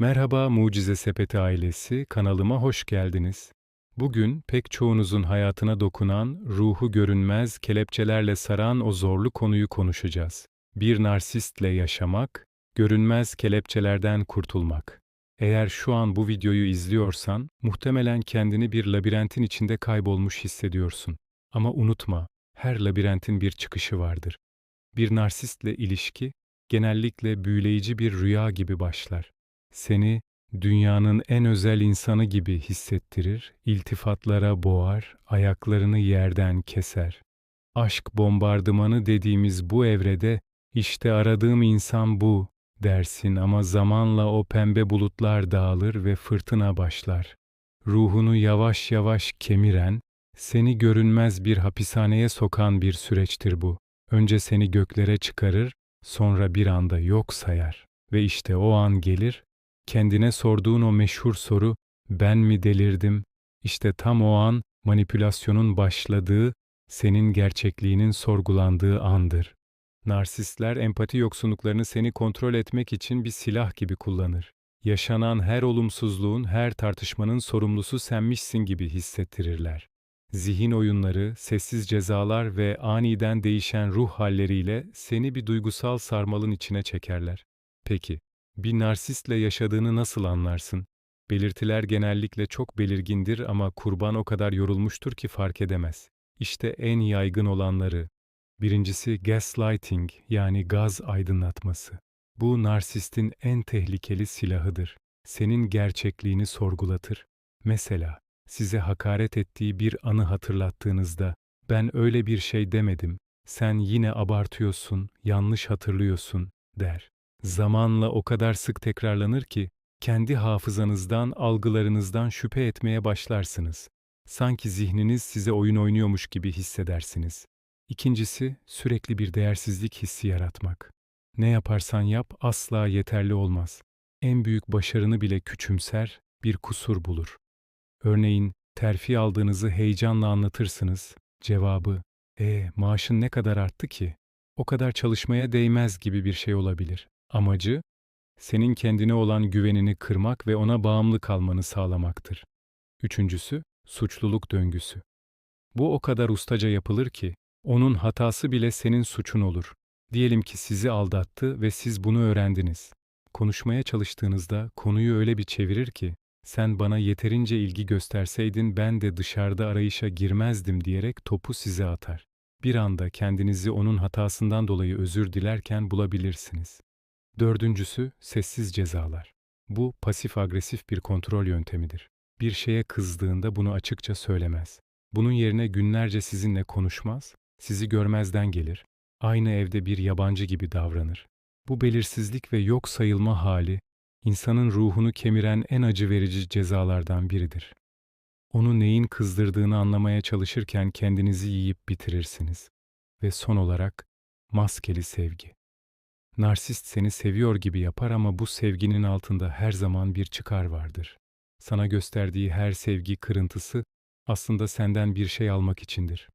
Merhaba Mucize Sepeti ailesi, kanalıma hoş geldiniz. Bugün pek çoğunuzun hayatına dokunan, ruhu görünmez, kelepçelerle saran o zorlu konuyu konuşacağız. Bir narsistle yaşamak, görünmez kelepçelerden kurtulmak. Eğer şu an bu videoyu izliyorsan, muhtemelen kendini bir labirentin içinde kaybolmuş hissediyorsun. Ama unutma, her labirentin bir çıkışı vardır. Bir narsistle ilişki, genellikle büyüleyici bir rüya gibi başlar. Seni dünyanın en özel insanı gibi hissettirir, iltifatlara boğar, ayaklarını yerden keser. Aşk bombardımanı dediğimiz bu evrede işte aradığım insan bu dersin ama zamanla o pembe bulutlar dağılır ve fırtına başlar. Ruhunu yavaş yavaş kemiren, seni görünmez bir hapishaneye sokan bir süreçtir bu. Önce seni göklere çıkarır, sonra bir anda yok sayar. Ve işte o an gelir, kendine sorduğun o meşhur soru, ben mi delirdim? İşte tam o an manipülasyonun başladığı, senin gerçekliğinin sorgulandığı andır. Narsistler empati yoksunluklarını seni kontrol etmek için bir silah gibi kullanır. Yaşanan her olumsuzluğun, her tartışmanın sorumlusu senmişsin gibi hissettirirler. Zihin oyunları, sessiz cezalar ve aniden değişen ruh halleriyle seni bir duygusal sarmalın içine çekerler. Peki, bir narsistle yaşadığını nasıl anlarsın? Belirtiler genellikle çok belirgindir ama kurban o kadar yorulmuştur ki fark edemez. İşte en yaygın olanları. Birincisi gaslighting yani gaz aydınlatması. Bu narsistin en tehlikeli silahıdır. Senin gerçekliğini sorgulatır. Mesela size hakaret ettiği bir anı hatırlattığınızda ben öyle bir şey demedim. Sen yine abartıyorsun, yanlış hatırlıyorsun der. Zamanla o kadar sık tekrarlanır ki kendi hafızanızdan, algılarınızdan şüphe etmeye başlarsınız. Sanki zihniniz size oyun oynuyormuş gibi hissedersiniz. İkincisi, sürekli bir değersizlik hissi yaratmak. Ne yaparsan yap asla yeterli olmaz. En büyük başarını bile küçümser, bir kusur bulur. Örneğin, terfi aldığınızı heyecanla anlatırsınız. Cevabı, e maaşın ne kadar arttı ki? O kadar çalışmaya değmez gibi bir şey olabilir. Amacı, senin kendine olan güvenini kırmak ve ona bağımlı kalmanı sağlamaktır. Üçüncüsü, suçluluk döngüsü. Bu o kadar ustaca yapılır ki, onun hatası bile senin suçun olur. Diyelim ki sizi aldattı ve siz bunu öğrendiniz. Konuşmaya çalıştığınızda konuyu öyle bir çevirir ki, sen bana yeterince ilgi gösterseydin ben de dışarıda arayışa girmezdim diyerek topu size atar. Bir anda kendinizi onun hatasından dolayı özür dilerken bulabilirsiniz. Dördüncüsü sessiz cezalar. Bu pasif agresif bir kontrol yöntemidir. Bir şeye kızdığında bunu açıkça söylemez. Bunun yerine günlerce sizinle konuşmaz, sizi görmezden gelir, aynı evde bir yabancı gibi davranır. Bu belirsizlik ve yok sayılma hali, insanın ruhunu kemiren en acı verici cezalardan biridir. Onu neyin kızdırdığını anlamaya çalışırken kendinizi yiyip bitirirsiniz. Ve son olarak, maskeli sevgi. Narsist seni seviyor gibi yapar ama bu sevginin altında her zaman bir çıkar vardır. Sana gösterdiği her sevgi kırıntısı aslında senden bir şey almak içindir.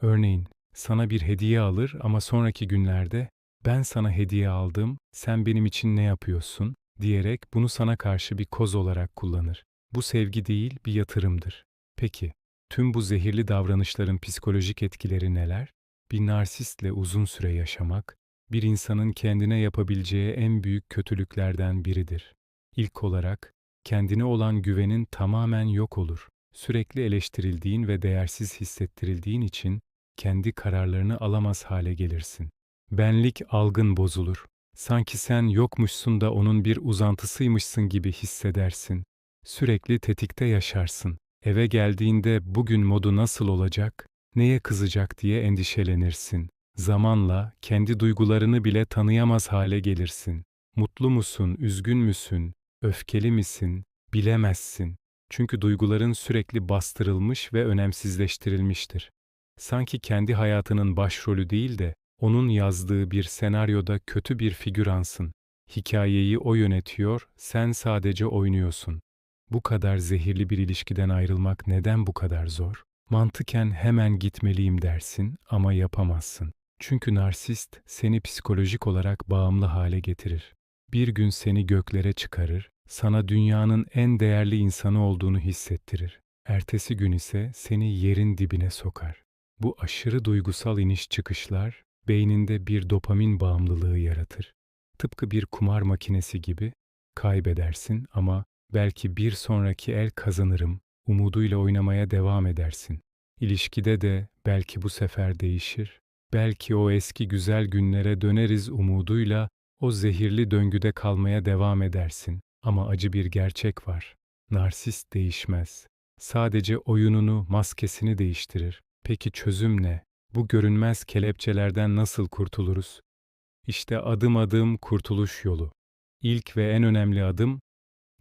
Örneğin, sana bir hediye alır ama sonraki günlerde ben sana hediye aldım, sen benim için ne yapıyorsun diyerek bunu sana karşı bir koz olarak kullanır. Bu sevgi değil, bir yatırımdır. Peki, tüm bu zehirli davranışların psikolojik etkileri neler? Bir narsistle uzun süre yaşamak, bir insanın kendine yapabileceği en büyük kötülüklerden biridir. İlk olarak, kendine olan güvenin tamamen yok olur. Sürekli eleştirildiğin ve değersiz hissettirildiğin için kendi kararlarını alamaz hale gelirsin. Benlik algın bozulur. Sanki sen yokmuşsun da onun bir uzantısıymışsın gibi hissedersin. Sürekli tetikte yaşarsın. Eve geldiğinde bugün modu nasıl olacak, neye kızacak diye endişelenirsin. Zamanla kendi duygularını bile tanıyamaz hale gelirsin. Mutlu musun, üzgün müsün, öfkeli misin, bilemezsin. Çünkü duyguların sürekli bastırılmış ve önemsizleştirilmiştir. Sanki kendi hayatının başrolü değil de onun yazdığı bir senaryoda kötü bir figüransın. Hikayeyi o yönetiyor, sen sadece oynuyorsun. Bu kadar zehirli bir ilişkiden ayrılmak neden bu kadar zor? Mantıken hemen gitmeliyim dersin ama yapamazsın. Çünkü narsist seni psikolojik olarak bağımlı hale getirir. Bir gün seni göklere çıkarır, sana dünyanın en değerli insanı olduğunu hissettirir. Ertesi gün ise seni yerin dibine sokar. Bu aşırı duygusal iniş çıkışlar beyninde bir dopamin bağımlılığı yaratır. Tıpkı bir kumar makinesi gibi kaybedersin ama belki bir sonraki el kazanırım umuduyla oynamaya devam edersin. İlişkide de belki bu sefer değişir. Belki o eski güzel günlere döneriz umuduyla o zehirli döngüde kalmaya devam edersin. Ama acı bir gerçek var. Narsist değişmez. Sadece oyununu, maskesini değiştirir. Peki çözüm ne? Bu görünmez kelepçelerden nasıl kurtuluruz? İşte adım adım kurtuluş yolu. İlk ve en önemli adım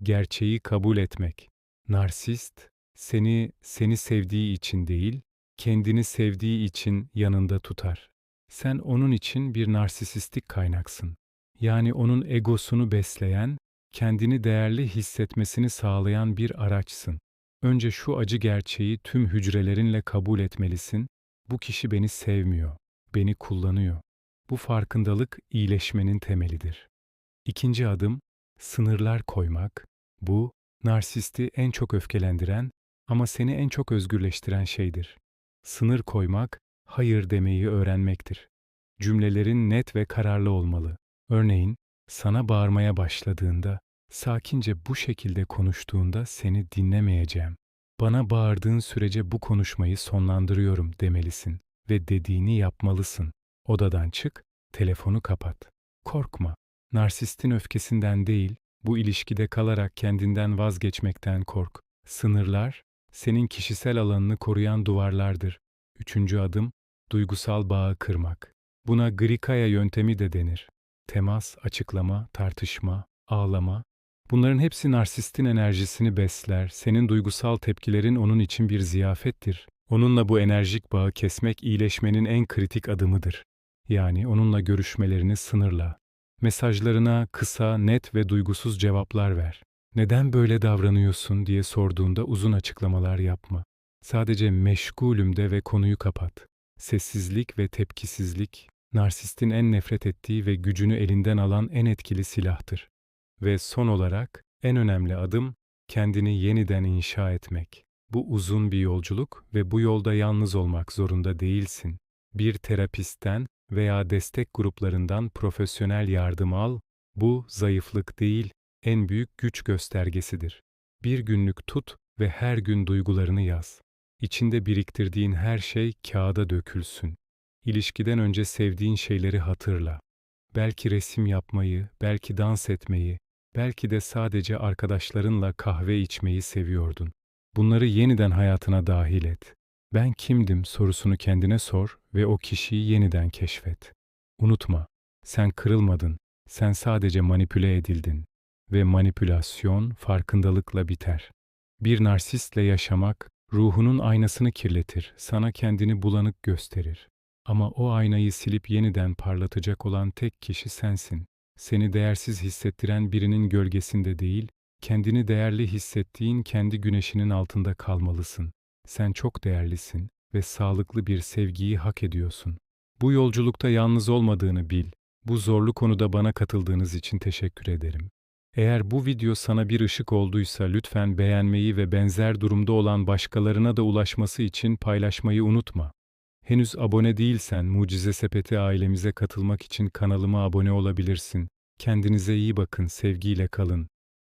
gerçeği kabul etmek. Narsist seni seni sevdiği için değil, kendini sevdiği için yanında tutar. Sen onun için bir narsisistik kaynaksın. Yani onun egosunu besleyen, kendini değerli hissetmesini sağlayan bir araçsın. Önce şu acı gerçeği tüm hücrelerinle kabul etmelisin. Bu kişi beni sevmiyor, beni kullanıyor. Bu farkındalık iyileşmenin temelidir. İkinci adım, sınırlar koymak. Bu, narsisti en çok öfkelendiren ama seni en çok özgürleştiren şeydir. Sınır koymak, hayır demeyi öğrenmektir. Cümlelerin net ve kararlı olmalı. Örneğin, sana bağırmaya başladığında, sakince bu şekilde konuştuğunda seni dinlemeyeceğim. Bana bağırdığın sürece bu konuşmayı sonlandırıyorum demelisin ve dediğini yapmalısın. Odadan çık, telefonu kapat. Korkma. Narsistin öfkesinden değil, bu ilişkide kalarak kendinden vazgeçmekten kork. Sınırlar, senin kişisel alanını koruyan duvarlardır. Üçüncü adım, duygusal bağı kırmak. Buna Grikaya yöntemi de denir. Temas, açıklama, tartışma, ağlama. Bunların hepsi narsistin enerjisini besler. Senin duygusal tepkilerin onun için bir ziyafettir. Onunla bu enerjik bağı kesmek iyileşmenin en kritik adımıdır. Yani onunla görüşmelerini sınırla. Mesajlarına kısa, net ve duygusuz cevaplar ver. Neden böyle davranıyorsun diye sorduğunda uzun açıklamalar yapma. Sadece meşgulüm de ve konuyu kapat. Sessizlik ve tepkisizlik, narsistin en nefret ettiği ve gücünü elinden alan en etkili silahtır. Ve son olarak, en önemli adım, kendini yeniden inşa etmek. Bu uzun bir yolculuk ve bu yolda yalnız olmak zorunda değilsin. Bir terapistten veya destek gruplarından profesyonel yardım al, bu zayıflık değil, en büyük güç göstergesidir. Bir günlük tut ve her gün duygularını yaz. İçinde biriktirdiğin her şey kağıda dökülsün. İlişkiden önce sevdiğin şeyleri hatırla. Belki resim yapmayı, belki dans etmeyi, belki de sadece arkadaşlarınla kahve içmeyi seviyordun. Bunları yeniden hayatına dahil et. Ben kimdim sorusunu kendine sor ve o kişiyi yeniden keşfet. Unutma, sen kırılmadın, sen sadece manipüle edildin ve manipülasyon farkındalıkla biter. Bir narsistle yaşamak ruhunun aynasını kirletir, sana kendini bulanık gösterir. Ama o aynayı silip yeniden parlatacak olan tek kişi sensin. Seni değersiz hissettiren birinin gölgesinde değil, kendini değerli hissettiğin kendi güneşinin altında kalmalısın. Sen çok değerlisin ve sağlıklı bir sevgiyi hak ediyorsun. Bu yolculukta yalnız olmadığını bil. Bu zorlu konuda bana katıldığınız için teşekkür ederim. Eğer bu video sana bir ışık olduysa lütfen beğenmeyi ve benzer durumda olan başkalarına da ulaşması için paylaşmayı unutma. Henüz abone değilsen Mucize Sepeti ailemize katılmak için kanalıma abone olabilirsin. Kendinize iyi bakın, sevgiyle kalın.